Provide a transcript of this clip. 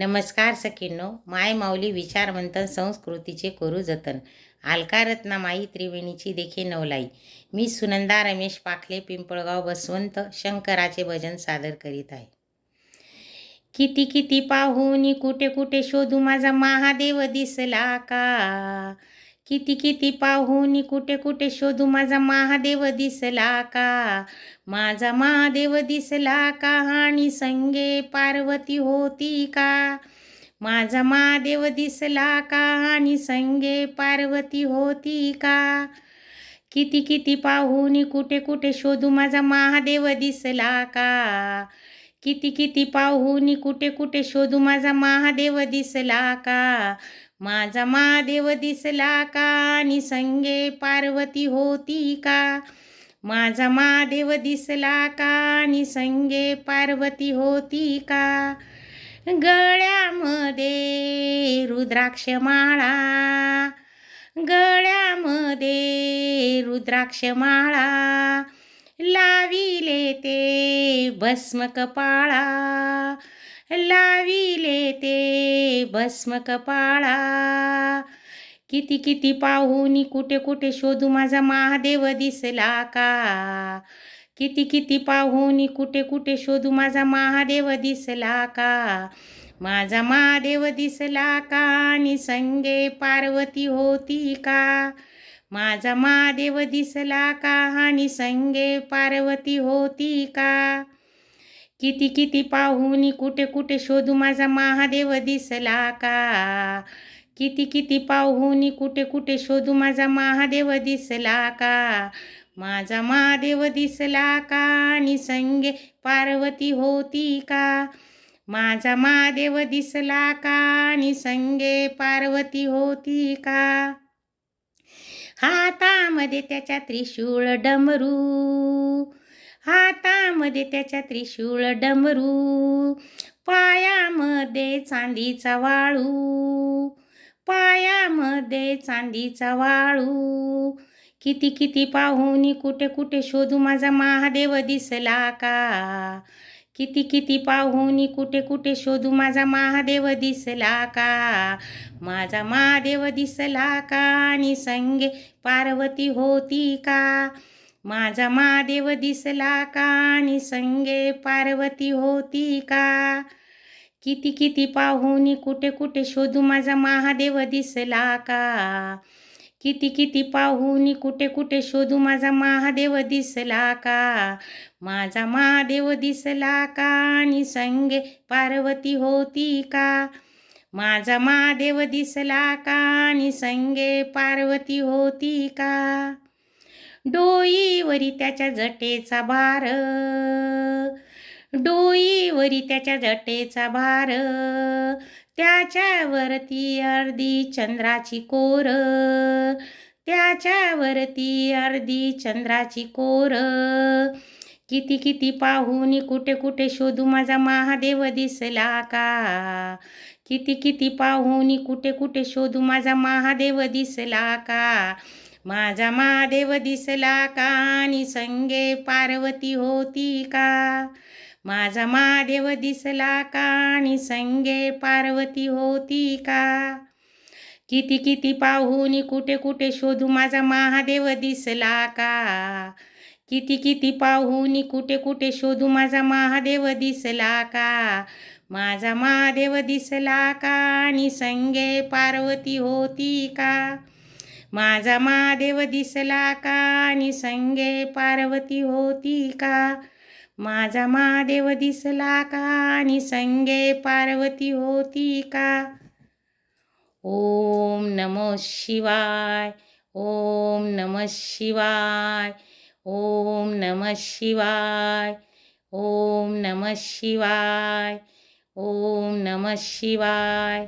नमस्कार सखींनो माय माऊली विचारवंतन संस्कृतीचे करू जतन. अलका माई त्रिवेणीची देखे नवलाई. मी सुनंदा रमेश पाखले पिंपळगाव बसवंत शंकराचे भजन सादर करीत आहे. किती किती पाहुनी कुठे कुठे शोधू माझा महादेव दिसला का? किती किती पाहुनी कुठे कुठे शोधू? माझा महादेव दिसला का? माझा महादेव दिसला का? आणि संगे पार्वती होती का? माझा महादेव दिसला का? आणि संगे पार्वती होती का? किती किती पाहुनी कुठे कुठे शोधू? माझा महादेव दिसला का? किती किती पाहुनी कुठे कुठे शोधू? माझा महादेव दिसला का? माझा महादेव दिसला का? आणि संगे पार्वती होती का? माझा महादेव दिसला का? आणि संगे पार्वती होती का? गळ्यामध्ये रुद्राक्ष माळा. गळ्यामध्ये रुद्राक्ष माळा. लाविले ते भस्म कपाळा लाविले ते भस्म कपाळा. किती किती पाहुनी कुठे कुठे शोधू माझा महादेव दिसला का? किती किती पाहुनी कुठे कुठे शोधू माझा महादेव दिसला का? माझा महादेव दिसला का आणि संगे पार्वती होती का? माझा महादेव दिसला का आणि संगे पार्वती होती का? किती किती पाहुनी कुठे कुठे शोधू माझा महादेव दिसला का? किती किती पाहुनी कुठे कुठे शोधू माझा महादेव दिसला का? माझा महादेव दिसला का? आणि संगे पार्वती होती का? माझा महादेव दिसला का? आणि संगे पार्वती होती का? हातामध्ये त्याच्या त्रिशूळ डमरू हातामध्ये त्याच्या त्रिशूळ डमरू पायामध्ये चांदीचा वाळू पायामध्ये चांदीचा वाळू. किती किती पाहुनी कुठे कुठे शोधू माझा महादेव दिसला का? किती किती पाहुनी कुठे कुठे शोधू माझा महादेव दिसला का? माझा महादेव दिसला का? आणि संगे पार्वती होती का? माझा महादेव दिसला का? आणि संगे पार्वती होती का? किती किती पाहुनी कुठे कुठे शोधू माझा महादेव दिसला का? किती किती पाहुनी कुठे कुठे शोधू माझा महादेव दिसला का? माझा महादेव दिसला का? आणि संगे पार्वती होती का? माझा महादेव दिसला का? आणि संगे पार्वती होती का? डोईवरी त्याच्या जटेचा भार. डोईवरी त्याच्या जटेचा भार. त्याच्यावरती अर्धी चंद्राची कोर. त्याच्यावरती अर्धी चंद्राची कोर. किती किती पाहुनी कुठे कुठे शोधू माझा महादेव दिसला का? किती किती पाहुनी कुठे कुठे शोधू माझा महादेव दिसला का? माझा महादेव दिसला का? आणि संगे पार्वती होती का? माझा महादेव दिसला का? आणि संगे पार्वती होती का? किती किती पाहुनी कुठे कुठे शोधू माझा महादेव दिसला का? किती किती पाहुनी कुठे कुठे शोधू माझा महादेव दिसला का? माझा महादेव दिसला का? आणि संगे पार्वती होती का? माझा महादेव दिसला का? आणि संगे पार्वती होती का? माझा महादेव दिसला का? आणि संगे पार्वती होती का? ओम नमः शिवाय ओम नमः शिवाय ओम नमः शिवाय ओम नमः शिवाय ओम नमः शिवाय।